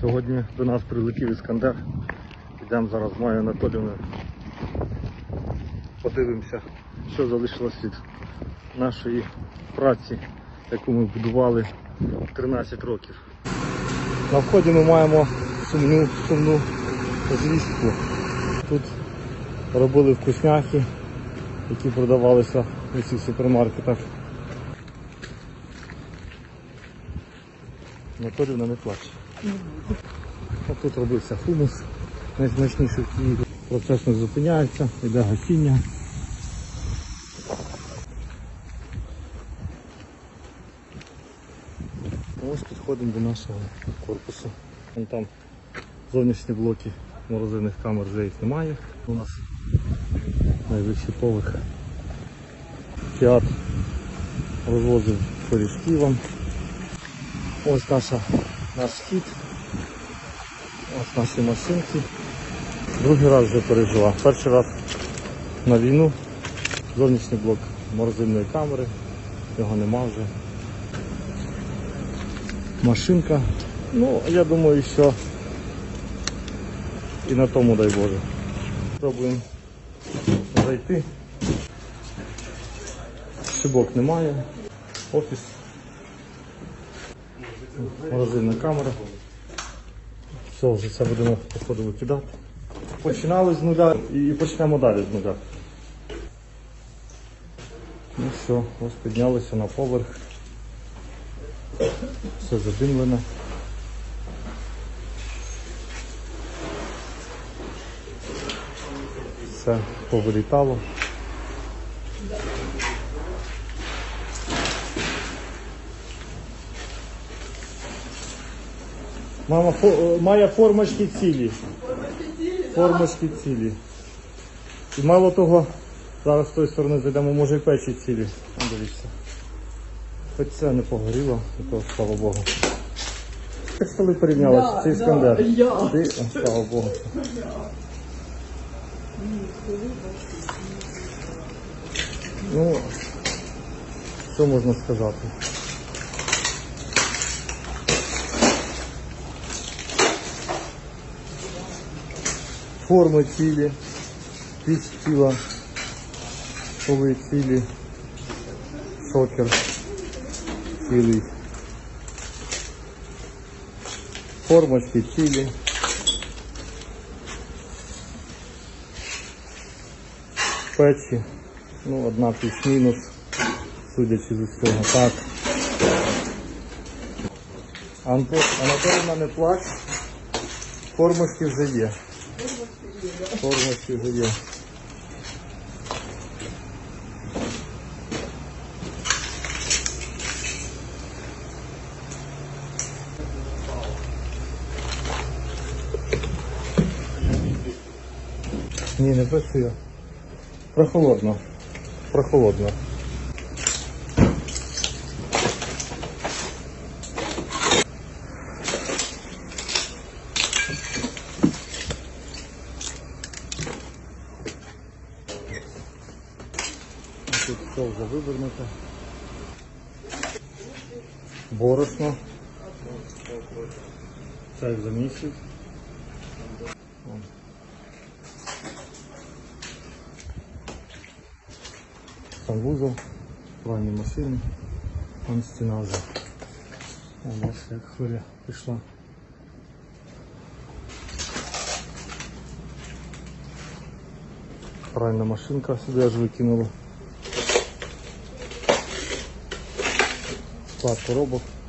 Сьогодні до нас прилетів Іскандер. Йдемо зараз з Майою Анатоліївною. Подивимося, що залишилось від нашої праці, яку ми будували 13 років. На вході ми маємо сумну, сумну звістку. Тут робили вкусняхи, які продавалися у всіх супермаркетах. Анатоліївна не плаче. Тут робився хумус, найсмачніший в Києві. Процес не зупиняється, йде гасіння. Ось підходимо до нашого корпусу. Вон там зовнішні блоки морозильних камер вже їх немає. У нас найвищий поверх. Фіат розвозив пиріжки вам. Ось наша, наш схід. Ось наші машинки. Другий раз вже пережила. Перший раз на війну. Зовнішній блок морозильної камери. Його нема вже. Машинка. Ну, я думаю, що і на тому дай Боже. Пробуємо зайти. Шибок немає. Офіс. Морозильна камера. Все, вже це будемо походу викидати. Починали з нуля і почнемо далі з нуля. Ну все, ось піднялися на поверх. Все задимлене. Все повилітало. Мама фо- має формочки цілі. Формочки цілі. І мало того, зараз з тої сторони зайдемо, може і печі цілі. О, Дивіться. Хоч це не погоріло, і то слава Богу. Як коли порівнялася, Да, це да, Іскандер. я. Ти, о, слава Богу. Ну, що можна сказати? Форми цілі, піч ціла, поли цілі, шокер цілий. Формочки цілі. Печі. Ну, одна плюс-мінус, судячи з усього. Так. Анатоліна не плач. Формочки вже є. Вже є. Ні, не працює. Прохолодно. Прохолодно. Тут все вже вивернуто. Борошно. Це за місяць. Вон. Сам вузол, плавні машини, там стіна вже. О, бачите, як хвиля пішла. Пральна машинка сюди аж викинула. Склад коробок.